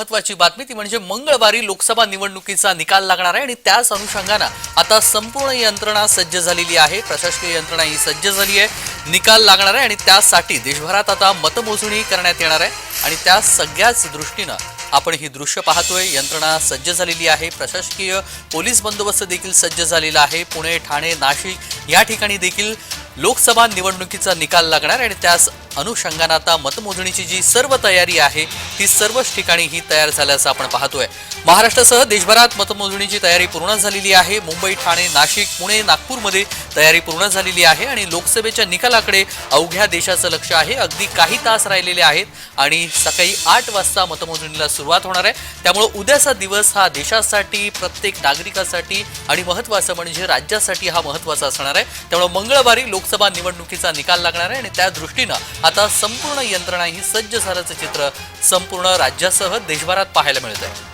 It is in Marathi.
महत्वाची बातमी ती म्हणजे मंगळवारी लोकसभा निवडणुकीचा निकाल लागणार आहे आणि त्याच अनुषंगानं आता संपूर्ण यंत्रणा सज्ज झालेली आहे. प्रशासकीय यंत्रणा ही सज्ज झाली आहे. निकाल लागणार आहे आणि त्यासाठी देशभरात आता मतमोजणी करण्यात येणार आहे. आणि त्या सगळ्याच दृष्टीनं आपण ही दृश्य पाहतोय. यंत्रणा सज्ज झालेली आहे. प्रशासकीय पोलीस बंदोबस्त देखील सज्ज झालेला आहे. पुणे ठाणे नाशिक या ठिकाणी देखील लोकसभा निवडणुकीचा निकाल लागणार आणि त्याच अनुषंगानं आता मतमोजणीची जी सर्व तयारी आहे ती सर्वच ठिकाणी ही तयार झाल्याचं आपण पाहतोय. महाराष्ट्रासह देशभरात मतमोजणीची तयारी पूर्ण झालेली आहे. मुंबई ठाणे नाशिक पुणे नागपूरमध्ये तयारी पूर्ण झालेली आहे आणि लोकसभेच्या निकालाकडे अवघ्या देशाचं लक्ष आहे. अगदी काही तास राहिलेले आहेत आणि सकाळी आठ वाजता मतमोजणीला सुरुवात होणार आहे. त्यामुळे उद्याचा दिवस हा देशासाठी प्रत्येक नागरिकासाठी आणि महत्त्वाचं म्हणजे राज्यासाठी हा महत्त्वाचा असणार आहे. त्यामुळे मंगळवारी लोक लोकसभा निवडणुकीचा निकाल लागणार आहे आणि त्या दृष्टीनं आता संपूर्ण यंत्रणा ही सज्ज झाल्याचं चित्र संपूर्ण राज्यासह देशभरात पाहायला मिळत आहे